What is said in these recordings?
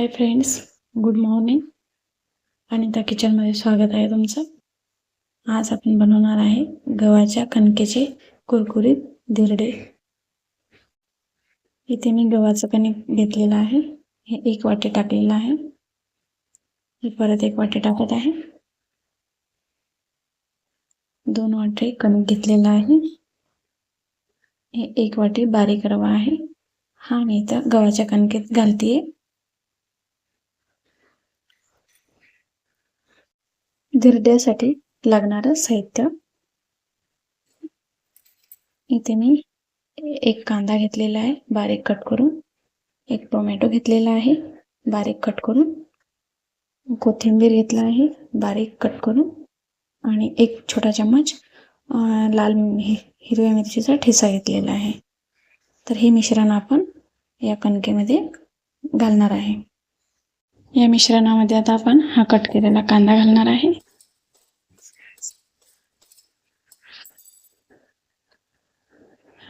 Hi friends good morning Anita किचनमध्ये स्वागत आहे तुमचं. आज आपण बनवणार आहे गव्हाच्या कणकेचे कुरकुरीत दिरडे इथे मी गव्हाचं कणिक घेतलेलं आहे. हे एक वाटी टाकलेलं आहे. हे परत एक वाटी टाकत आहे. दोन वाटी कणिक घेतलेलं आहे. हे एक वाटी बारीक रवा आहे. हा मी इथं गव्हाच्या कणकेत घालतीये. धिरड्यासाठी लागणारं साहित्य. इथे मी एक कांदा घेतलेला आहे बारीक कट करून. एक टोमॅटो घेतलेला आहे बारीक कट करून. कोथिंबीर घेतला आहे बारीक कट करून. आणि एक छोटा चम्मच लाल हिरव्या मिरचीचा ठेसा घेतलेला आहे. तर हे मिश्रण आपण या कणकेमध्ये घालणार आहे. या मिश्रणामध्ये आता आपण हा कट केलेला कांदा घालणार आहे.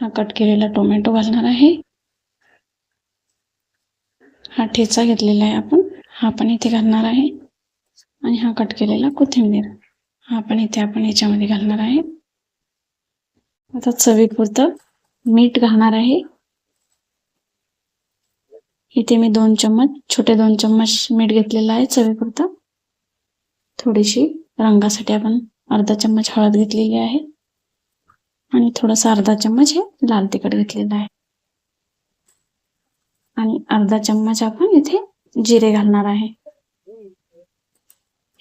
हा कट केलेला टोमॅटो घालणार आहे. हा ठेचा घेतलेला आहे आपण. हा पण इथे घालणार आहे. आणि हा कट केलेला कोथिंबीर. हा पण इथे आपण याच्यामध्ये घालणार आहे. आता चवीपुरतं मीठ घालणार आहे. इथे मी दोन चम्मच छोटे दोन चम्मच मीठ घेतलेलं आहे चवीपुरतं. थोडीशी रंगासाठी आपण अर्धा चम्मच हळद घेतलेली आहे. आणि थोडासा अर्धा चम्मच हे लाल तिखट घेतलेलं आहे. आणि अर्धा चम्मच आपण इथे जिरे घालणार आहे.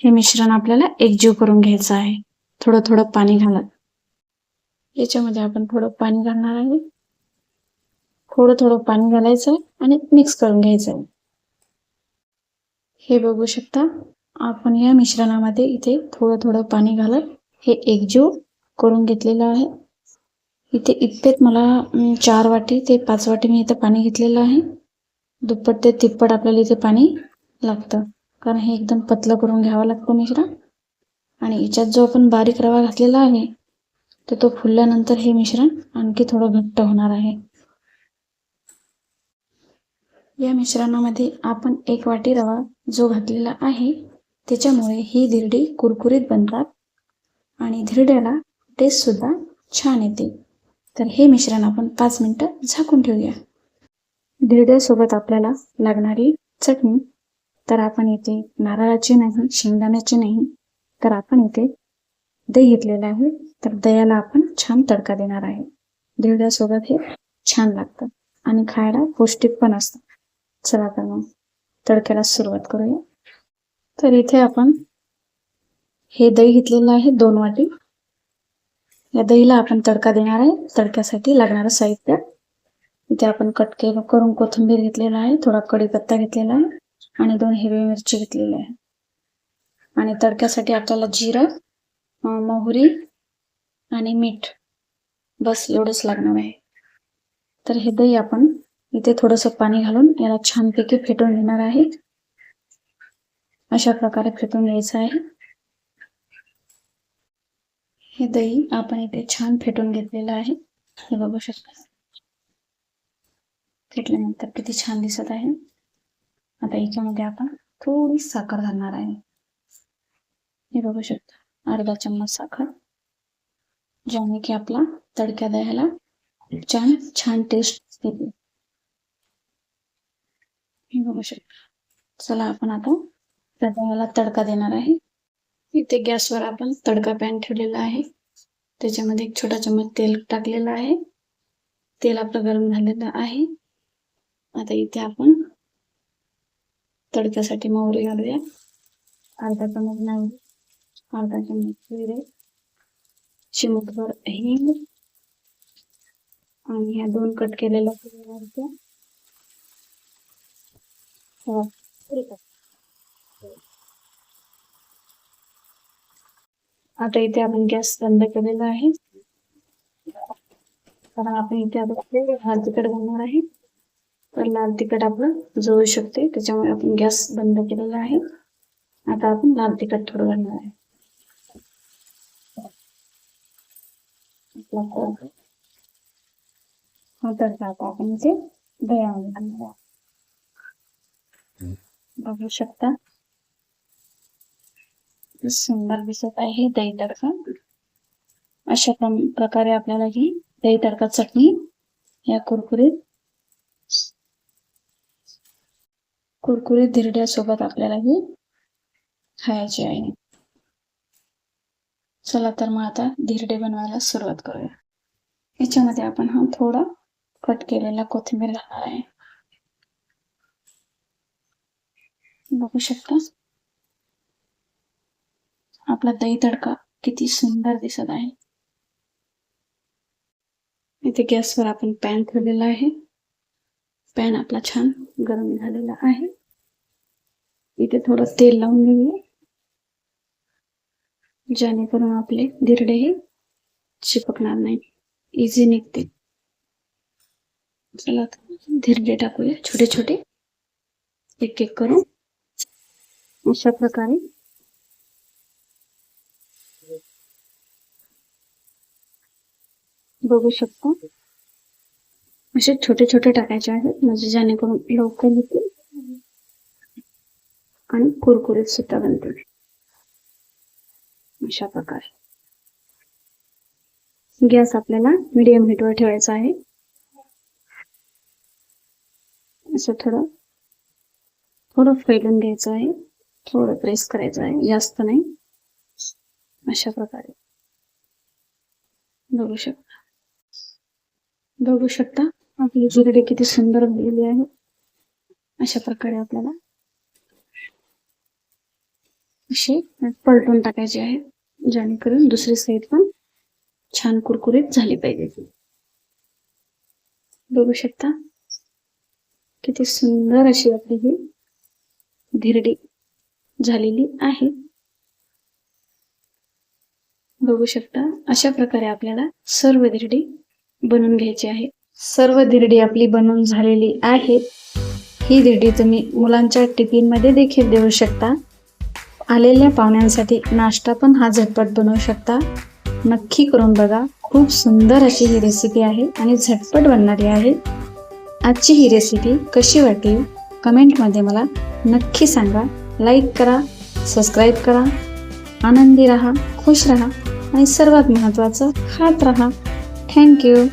हे मिश्रण आपल्याला एकजीव करून घ्यायचं आहे. थोडं थोडं पाणी घालत याच्यामध्ये आपण थोडं पाणी घालणार आहे. थोडं थोडं पाणी घालायचं आणि मिक्स करून घ्यायचं. हे बघू शकता आपण या मिश्रणामध्ये इथे थोडं थोडं पाणी घालत हे एकजीव करून घेतलेलं आहे. इथे इतपेत मला चार वाटी ते पाच वाटी मी इथं पाणी घेतलेलं आहे. दुप्पट ते तिप्पट आपल्याला इथे पाणी लागतं. कारण हे एकदम पतलं करून घ्यावं लागतं मिश्रण. आणि याच्यात जो आपण बारीक रवा घातलेला आहे तर तो फुलल्यानंतर हे मिश्रण आणखी थोडं घट्ट होणार आहे. या मिश्रणामध्ये आपण एक वाटी रवा जो घातलेला आहे त्याच्यामुळे ही धिरडी कुरकुरीत बनतात. आणि धिरड्याला टेस्टसुद्धा छान येते. तर हे मिश्रण आपण पाच मिनिटं झाकून ठेवूया. धिरड्यासोबत आपल्याला लागणारी चटणी. तर आपण इथे नारळाची नाही शेंगदाण्याची नाही तर आपण इथे दही घेतलेलं आहे. तर दह्याला आपण छान तडका देणार आहे. धिरड्यासोबत हे छान लागतं. आणि खायला पौष्टिक पण असतं. चला तर मग तडक्याला सुरुवात करूया. तर इथे आपण हे दही घेतलेलं आहे दोन वाटी. या दहीला आपण तडका देणार आहे. तडक्यासाठी लागणारं साहित्य. इथे आपण कट केलं करून कोथिंबीर घेतलेला आहे. थोडा कढीपत्ता घेतलेला आहे. आणि दोन हिरवी मिरची घेतलेली आहे. आणि तडक्यासाठी आपल्याला जिरं मोहरी आणि मीठ बस एवढंच लागणार आहे. तर हे दही आपण इथे थोडस पाणी घालून याला छानपैकी फेटून घेणार आहे. अशा प्रकारे फेटून घ्यायचं आहे. हे दही, आपण इथे छान फेटून घेतलेलं आहे. हे बघू छान दिसत आहे. आता याच्यामध्ये आपण थोडी साखर आहे. हे बघू शकता. अर्धा चम्मच साखर. ज्याने की आपला तडक्या द्यायला छान छान टेस्ट हे बघू शकता. चला, आपण आता त्या तडका देणार आहे. इथे गॅसवर आपण तडका पॅन ठेवलेला आहे. त्याच्यामध्ये एक छोटा चम्मच तेल टाकलेलं आहे. तेल आपलं गरम झालेलं आहे. आता इथे आपण तडक्यासाठी मोहरी घालूया. अर्धा चम्मच मोहरी अर्धा चम्मच जिरे चिमटभर हिंग आणि ह्या दोन कट केलेल्या आता इथे आपण गॅस बंद केलेला आहे. कारण आपण इथे आता लाल तिखट घालणार आहे. तर लाल तिखट आपण जळू शकते. त्याच्यामुळे आपण गॅस बंद केलेला आहे. आता आपण लाल तिखट थोडं घालणार आहे. हो, तर आता आपण इथे दह्यामध्ये बघू शकता. सुंदर दिसत आहे दही तडका अशा प्रकारे आपल्याला ही दही तडका चटणी या कुरकुरीत कुरकुरीत धिरड्यासोबत आपल्याला ही खायची आहे. चला तर मग आता धिरडे बनवायला सुरुवात करूया. याच्यामध्ये आपण हा थोडा कट केलेला कोथिंबीर घालणार आहे. बघू शकता? आपला दही तडका किती सुंदर दिसत आहे. इथे गॅसवर आपण पॅन ठेवलेला आहे. पॅन आपला छान गरम झालेला आहे. इथे थोडं तेल लावून घेऊया. जेणेकरून आपले धिरडे हे चिपकणार नाही. इझी निघते चला धिरडे टाकूया, छोटे छोटे. एक एक करून. अशा प्रकारे बघू शकतो. असे छोटे छोटे टाकायचे आहेत म्हणजे जेणेकरून लवकर येतील. आणि कुरकुरीत सुद्धा बनतील. अशा प्रकारे. गॅस आपल्याला मिडियम हीटवर ठेवायचा आहे. असं थोडं थोडं फैलून घ्यायचं आहे. थोडं प्रेस करायचं आहे. जास्त नाही. अशा प्रकारे. बघू शकतो. बघू शकता. आपली जिरडे किती सुंदर झालेली आहे. अशा प्रकारे आपल्याला अशी पलटून टाकायचे आहे. जेणेकरून दुसरी साईड पण छान कुरकुरीत झाली पाहिजे. बघू शकता. किती सुंदर अशी आपली ही धिरडी झालेली आहे. बघू शकता. अशा प्रकारे आपल्याला सर्व धिरडी बनवून घ्यायची आहे. सर्व धिरडी आपली बनवून झालेली आहे ही धिरडी तुम्ही मुलांच्या टिफिनमध्ये देखील देऊ शकता. आलेल्या पाहुण्यांसाठी नाश्ता पण हा झटपट बनवू शकता. नक्की करून बघा खूप सुंदर अशी ही रेसिपी आहे आणि झटपट बनणारी आहे. आजची ही रेसिपी कशी वाटली? कमेंटमध्ये मला नक्की सांगा. लाईक करा सबस्क्राईब करा. आनंदी राहा खुश राहा आणि सर्वात महत्त्वाचं खात राहा. Thank you.